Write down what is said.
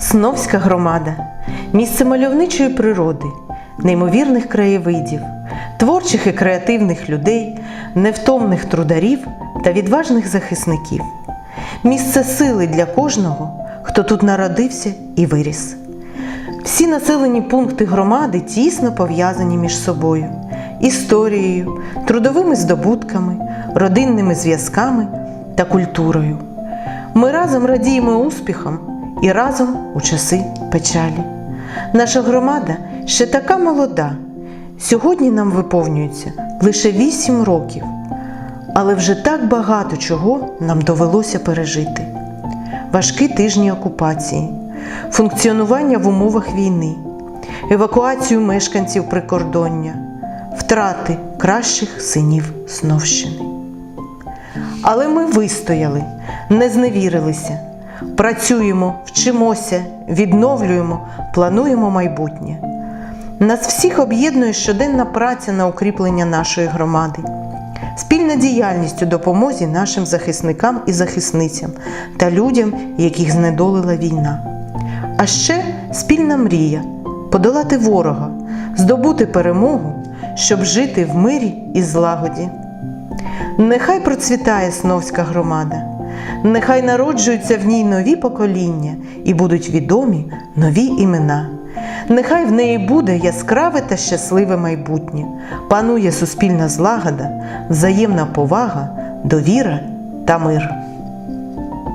Сновська громада місце мальовничої природи, неймовірних краєвидів, творчих і креативних людей, невтомних трударів та відважних захисників. Місце сили для кожного, хто тут народився і виріс. Всі населені пункти громади тісно пов'язані між собою, історією, трудовими здобутками, родинними зв'язками та культурою. Ми разом радіємо успіхам і разом у часи печалі. Наша громада ще така молода. Сьогодні нам виповнюється лише 8 років, але вже так багато чого нам довелося пережити. Важкі тижні окупації, функціонування в умовах війни, евакуацію мешканців прикордоння, втрати кращих синів Сновщини. Але ми вистояли, не зневірилися, працюємо, вчимося, відновлюємо, плануємо майбутнє. Нас всіх об'єднує щоденна праця на укріплення нашої громади, спільна діяльність у допомозі нашим захисникам і захисницям та людям, яких знедолила війна. А ще спільна мрія подолати ворога, здобути перемогу, щоб жити в мирі і злагоді. Нехай процвітає Сновська громада, нехай народжуються в ній нові покоління і будуть відомі нові імена. Нехай в неї буде яскраве та щасливе майбутнє, панує суспільна злагода, взаємна повага, довіра та мир.